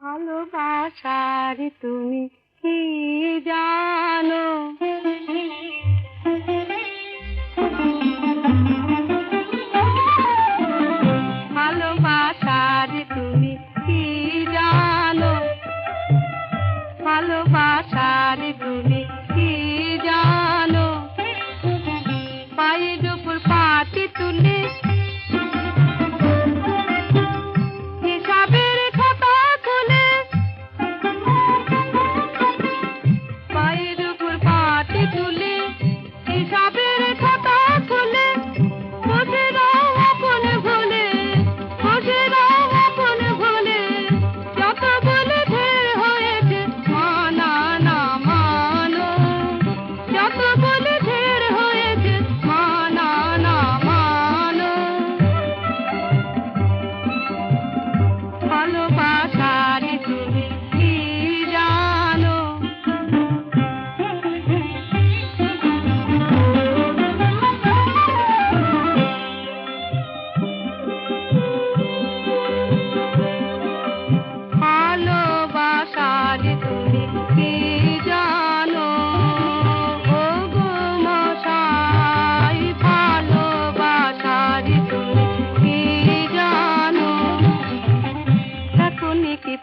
ভালোবাসার তুমি কি যা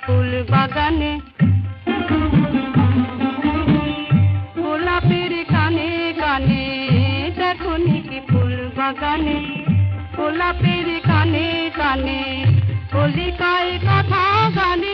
ফুল বাগানে গোলাপের কানে কানে। দেখো ফুল বাগানে গোলাপের কানে কানে। কলিকায় কথা গানে